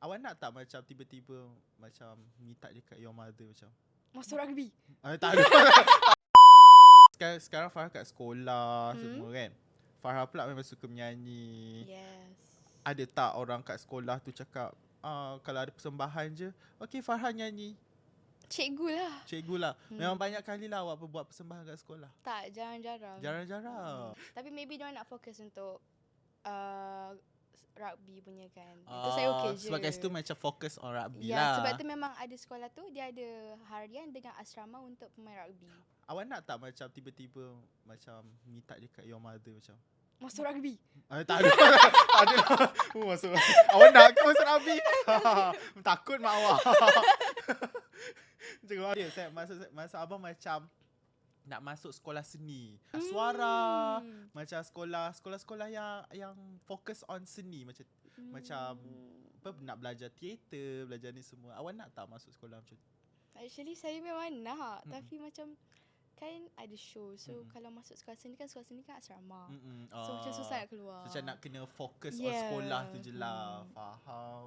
Awak nak tak macam tiba-tiba macam minta dekat your mother macam Masuk rugby. Ah, tak ada. sekarang, sekarang Farah kat sekolah Hmm. semua kan. Farah pula memang suka menyanyi. Yes. Ada tak orang kat sekolah tu cakap, ah, kalau ada persembahan je, okay Farah nyanyi. Cikgu lah. Cikgu lah. Hmm. Memang banyak kali lah awak buat persembahan kat sekolah. Tak, jarang-jarang. Jarang-jarang. Tapi maybe dia nak fokus untuk uh, rugby punya kan. Itu Ah, saya okey je. Sebab kat situ macam fokus on rugby Ya, lah. sebab tu memang ada sekolah tu dia ada harian dengan asrama untuk pemain rugby. Awak nak tak macam tiba-tiba macam minta dekat your mother macam Masuk rugby. Ah, tak ada. tak ada. Oh, masuk. Awak nak ke masuk Nabi? Takut mak awak. Cakap dia, saya masa masa abang macam nak masuk sekolah seni. Suara. Hmm. Macam sekolah sekolah-sekolah yang yang fokus on seni macam macam Hmm. apa nak belajar teater, belajar ni semua. Awak nak tak masuk sekolah macam tu? Actually saya memang nak Mm-mm. tapi macam kan ada show. So Mm-mm. kalau masuk sekolah seni kan sekolah seni kan asrama. Mm-mm. So macam Ah. susah nak keluar. So, macam nak kena fokus on Yeah. sekolah tu je lah. Hmm. Faham.